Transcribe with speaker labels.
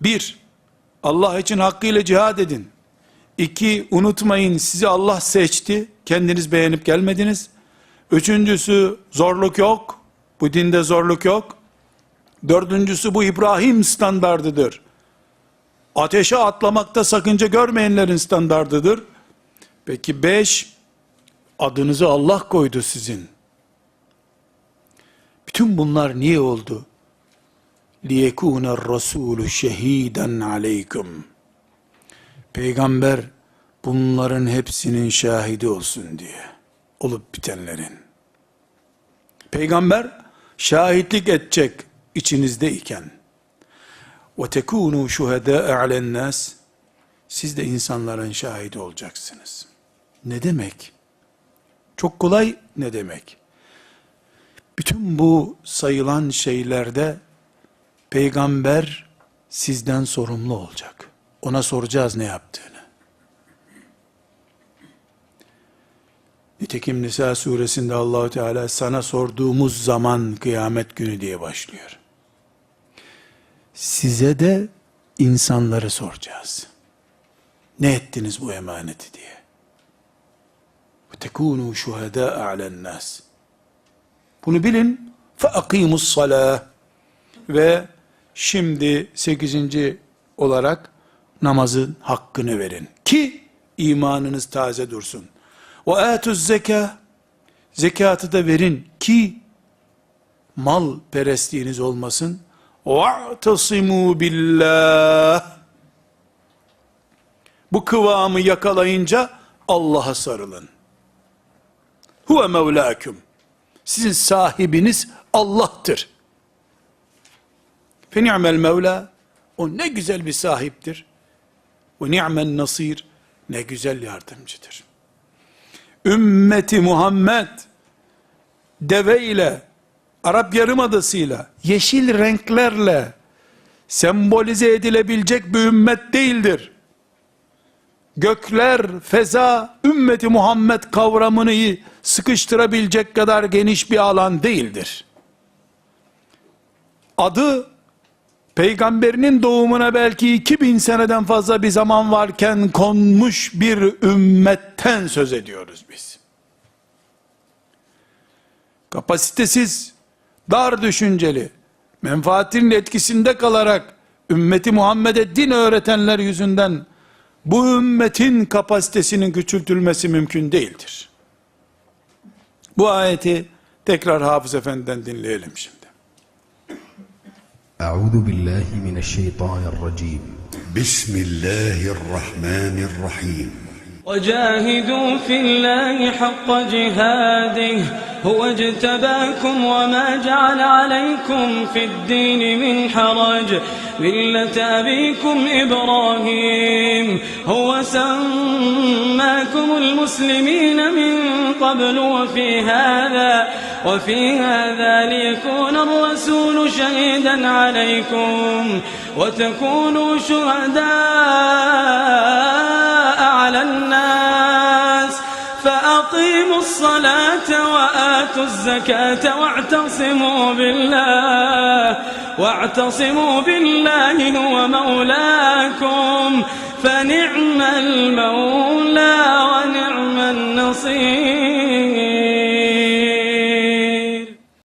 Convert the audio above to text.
Speaker 1: Bir, Allah için hakkıyla cihad edin. İki, unutmayın sizi Allah seçti. Kendiniz beğenip gelmediniz. Üçüncüsü zorluk yok. Bu dinde zorluk yok. Dördüncüsü bu İbrahim standardıdır. Ateşe atlamakta sakınca görmeyenlerin standardıdır. Peki beş, adınızı Allah koydu sizin. Bütün bunlar niye oldu? لِيَكُونَ الرَّسُولُ شَهِيدًا عَلَيْكُمْ Peygamber bunların hepsinin şahidi olsun diye. Olup bitenlerin. Peygamber şahitlik edecek içinizdeyken. وَتَكُونُوا شُهَدَاءَ عَلَى النَّاسِ Siz de insanların şahidi olacaksınız. Ne demek? Çok kolay ne demek? Bütün bu sayılan şeylerde Peygamber sizden sorumlu olacak. Ona soracağız ne yaptığını. Nitekim Nisa suresinde Allahu Teala sana sorduğumuz zaman kıyamet günü diye başlıyor. Size de insanları soracağız. Ne ettiniz bu emaneti diye. tekunu şuhada alen nas. Bunu bilin. Fe akimus salah ve Şimdi sekizinci olarak namazın hakkını verin. Ki imanınız taze dursun. Ve etüz zeka zekatı da verin ki mal perestliğiniz olmasın. Ve'tasimu billah bu kıvamı yakalayınca Allah'a sarılın. Huve mevlâküm. Sizin sahibiniz Allah'tır. Fe ni'mel mevla. O ne güzel bir sahiptir. Ve ni'men nasir. Ne güzel yardımcıdır. Ümmeti Muhammed deve ile Arap Yarımadası'yla yeşil renklerle sembolize edilebilecek bir ümmet değildir. Gökler, feza, ümmeti Muhammed kavramını sıkıştırabilecek kadar geniş bir alan değildir. Adı peygamberinin doğumuna belki 2000 seneden fazla bir zaman varken konmuş bir ümmetten söz ediyoruz biz. Kapasitesiz, dar düşünceli, menfaatinin etkisinde kalarak ümmeti Muhammed'e din öğretenler yüzünden bu ümmetin kapasitesinin küçültülmesi mümkün değildir. Bu ayeti tekrar Hafız Efendi'den dinleyelim şimdi.
Speaker 2: أعوذ بالله من الشيطان الرجيم.
Speaker 3: بسم الله الرحمن الرحيم.
Speaker 4: وجاهدوا في الله حق جهاده هو اجتباكم وما جعل عليكم في الدين من حرج. ملة أبيكم إبراهيم هو سماكم المسلمين من قبل وفي هذا. وفي هذا ليكون الرسول شهيدا عليكم وتكونوا شهداء على الناس. فأقيموا الصلاة وآتوا الزكاة واعتصموا بالله واعتصموا بالله هو مولاكم. فنعم المولى ونعم النصير.